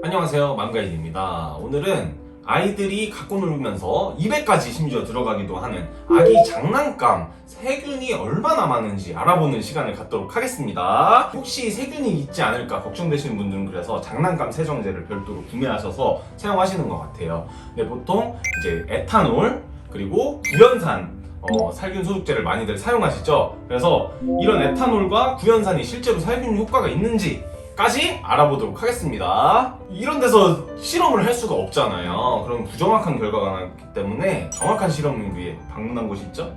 안녕하세요. 망가인입니다. 오늘은 아이들이 갖고 놀면서 입에까지 심지어 들어가기도 하는 아기 장난감 세균이 얼마나 많은지 알아보는 시간을 갖도록 하겠습니다. 혹시 세균이 있지 않을까 걱정되시는 분들은 그래서 장난감 세정제를 별도로 구매하셔서 사용하시는 것 같아요. 근데 보통 이제 에탄올 그리고 구연산 어, 살균 소독제를 많이들 사용하시죠? 그래서 이런 에탄올과 구연산이 실제로 살균 효과가 있는지 까지 알아보도록 하겠습니다. 이런 데서 실험을 할 수가 없잖아요. 그럼 부정확한 결과가 나기 때문에 정확한 실험을 위해 방문한 곳이 있죠?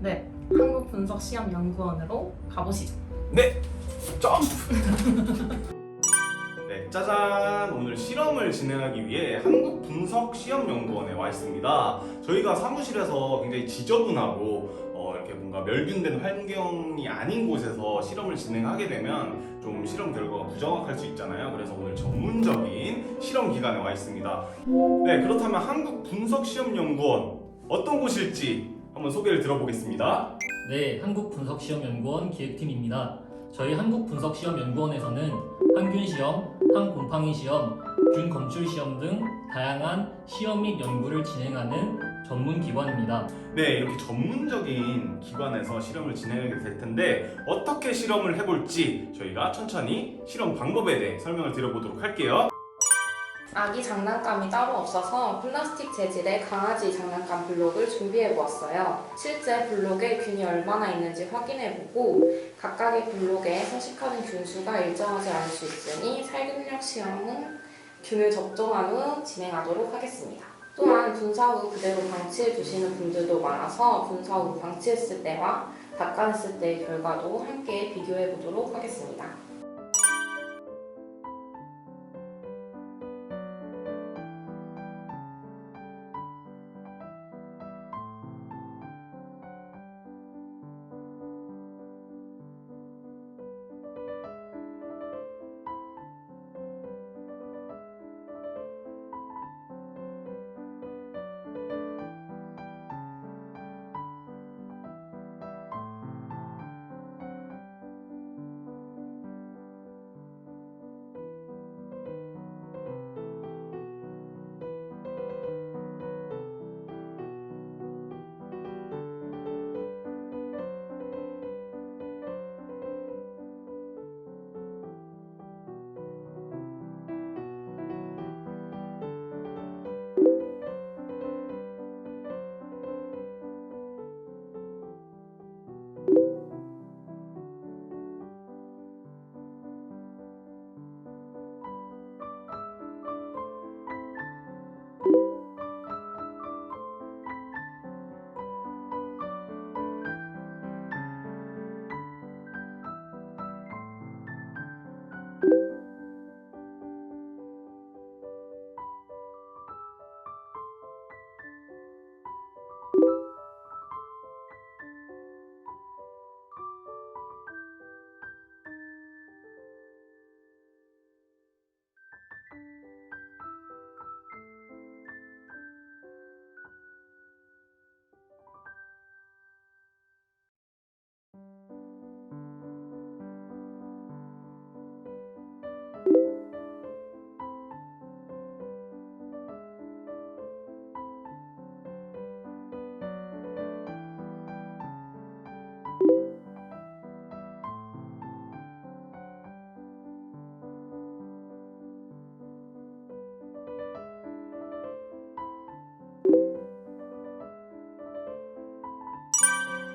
네, 한국분석시험연구원으로 가보시죠. 네! 점프! 네, 짜잔! 오늘 실험을 진행하기 위해 한국분석시험연구원에 와 있습니다. 저희가 사무실에서 굉장히 지저분하고 어, 이렇게 뭔가 멸균된 환경이 아닌 곳에서 실험을 진행하게 되면 좀 실험 결과가 부정확할 수 있잖아요. 그래서 오늘 전문적인 실험 기관에 와 있습니다. 네, 그렇다면 한국분석시험연구원 어떤 곳일지 한번 소개를 들어보겠습니다. 네, 한국분석시험연구원 기획팀입니다. 저희 한국분석시험연구원에서는 항균시험, 항곰팡이 시험, 균검출 시험 등 다양한 시험 및 연구를 진행하는 전문 기관입니다. 네, 이렇게 전문적인 기관에서 실험을 진행하게 될 텐데 어떻게 실험을 해볼지 저희가 천천히 실험 방법에 대해 설명을 드려보도록 할게요. 아기 장난감이 따로 없어서 플라스틱 재질의 강아지 장난감 블록을 준비해 보았어요. 실제 블록에 균이 얼마나 있는지 확인해 보고 각각의 블록에 서식하는 균 수가 일정하지 않을 수 있으니 살균력 시험은 균을 접종한 후 진행하도록 하겠습니다. 또한 분사 후 그대로 방치해 두시는 분들도 많아서 분사 후 방치했을 때와 닦아냈을 때의 결과도 함께 비교해 보도록 하겠습니다.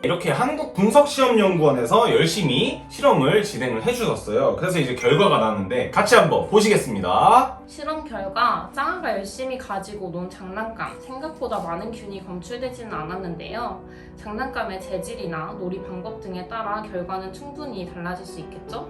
이렇게 한국분석시험연구원에서 열심히 실험을 진행을 해주셨어요. 그래서 이제 결과가 나왔는데 같이 한번 보시겠습니다. 실험 결과 짱아가 열심히 가지고 논 장난감 생각보다 많은 균이 검출되지는 않았는데요. 장난감의 재질이나 놀이 방법 등에 따라 결과는 충분히 달라질 수 있겠죠?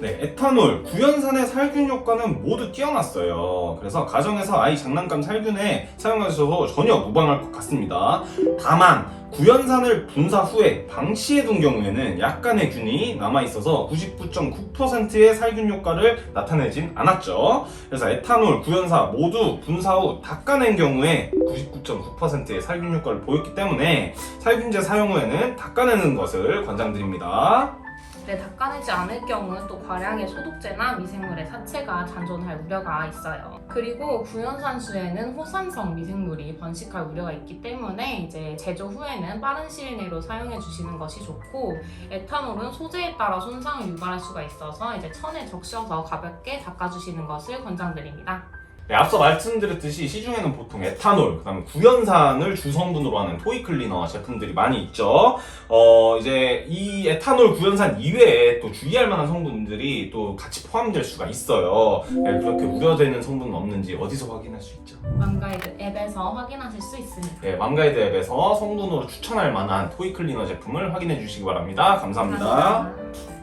네, 에탄올, 구연산의 살균 효과는 모두 뛰어났어요. 그래서 가정에서 아이 장난감 살균에 사용하셔도 전혀 무방할 것 같습니다. 다만 구연산을 분사 후에 방치해둔 경우에는 약간의 균이 남아있어서 99.9%의 살균 효과를 나타내진 않았죠. 그래서 에탄올, 구연사 모두 분사 후 닦아낸 경우에 99.9%의 살균 효과를 보였기 때문에 살균제 사용 후에는 닦아내는 것을 권장드립니다. 네, 닦아내지 않을 경우 또 과량의 소독제나 미생물의 사체가 잔존할 우려가 있어요. 그리고 구연산수에는 호산성 미생물이 번식할 우려가 있기 때문에 이제 제조 후에는 빠른 시일 내로 사용해 주시는 것이 좋고 에탄올은 소재에 따라 손상을 유발할 수가 있어서 이제 천에 적셔서 가볍게 닦아주시는 것을 권장드립니다. 네, 앞서 말씀드렸듯이 시중에는 보통 에탄올, 그다음에 구연산을 주성분으로 하는 토이 클리너 제품들이 많이 있죠. 어, 이제 이 에탄올 구연산 이외에 또 주의할 만한 성분들이 또 같이 포함될 수가 있어요. 네, 그렇게 우려되는 성분은 없는지 어디서 확인할 수 있죠? 맘가이드 앱에서 확인하실 수 있습니다. 네, 맘가이드 앱에서 성분으로 추천할 만한 토이 클리너 제품을 확인해 주시기 바랍니다 감사합니다. 감사합니다.